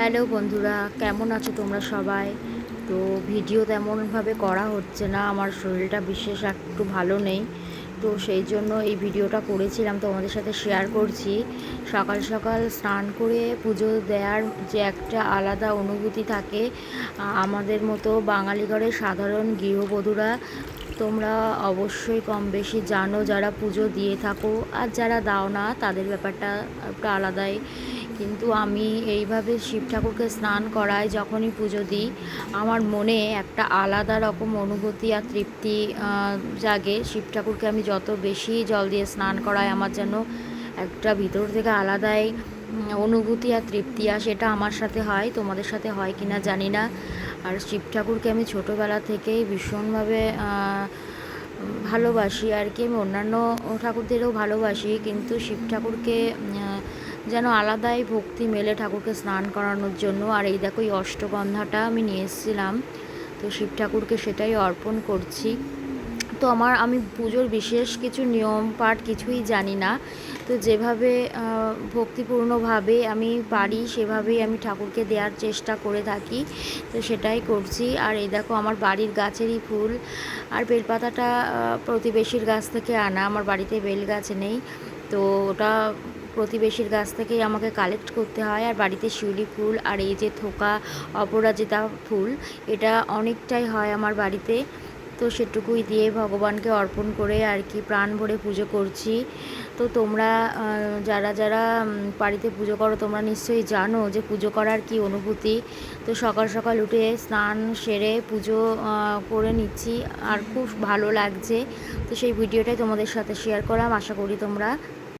Hello বন্ধুরা, কেমন আছো তোমরা সবাই? তো ভিডিও তেমনভাবে করা হচ্ছে না, আমার শরীরটা বিশেষ একটু ভালো নেই। তো সেই জন্য এই ভিডিওটা করেছিলাম, তোমাদের সাথে শেয়ার করছি। সকাল সকাল স্নান করে পুজো দেওয়ার যে একটা আলাদা অনুভূতি থাকে, আমাদের মতো বাঙালি ঘরের সাধারণ গৃহবধূরা তোমরা অবশ্যই কম বেশি জানো যারা পুজো দিয়ে থাকো, আর যারা দাও না, তাদের ব্যাপারটা একটা আলাদাই কিন্তু আমি এইভাবে শিব ঠাকুরকে স্নান করাই, যখনই পুজো দিই, আমার মনে একটা আলাদা রকম অনুভূতি আর তৃপ্তি জাগে। শিব ঠাকুরকে আমি যত বেশি জল দিয়ে স্নান করাই, আমার যেন একটা ভিতর থেকে আলাদাই অনুভূতি আর তৃপ্তি আর সেটা আমার সাথে হয়, তোমাদের সাথে হয় কি না জানি না। আর শিব ঠাকুরকে আমি ছোটোবেলা থেকেই ভীষণভাবে ভালোবাসি আর কি। আমি অন্যান্য ঠাকুরদেরও ভালোবাসি, কিন্তু শিব ঠাকুরকে যেন আলাদাই ভক্তি মেলে ঠাকুরকে স্নান করানোর জন্য। আর এই দেখো, এই অষ্টগন্ধাটা আমি নিয়ে এসেছিলাম। তো শিব ঠাকুরকে সেটাই অর্পণ করছি। তো আমার, আমি পুজোর বিশেষ কিছু নিয়ম পাঠ কিছুই জানি না। তো যেভাবে ভক্তিপূর্ণভাবে আমি পারি, সেভাবেই আমি ঠাকুরকে দেওয়ার চেষ্টা করে থাকি। তো সেটাই করছি। আর এই দেখো, আমার বাড়ির গাছেরই ফুল। আর বেলপাতাটা প্রতিবেশীর গাছ থেকে আনা। আমার বাড়িতে বেল গাছ নেই। তো ওটা প্রতিবেশীর গাছ থেকেই আমাকে কালেক্ট করতে হয়। আর বাড়িতে শিউলি ফুল আর এই যে থোকা অপরাজিতা ফুল, এটা অনেকটাই হয় আমার বাড়িতে। তো সেটুকুই দিয়ে ভগবানকে অর্পণ করে আর কি প্রাণ ভরে পুজো করছি। তো তোমরা যারা যারা বাড়িতে পুজো করো, তোমরা নিশ্চয়ই জানো যে পুজো করার কি অনুভূতি। তো সকাল সকাল উঠে স্নান সেরে পুজো করে নিচ্ছি আর খুব ভালো লাগছে। তো সেই ভিডিওটাই তোমাদের সাথে শেয়ার করলাম আশা করি তোমরা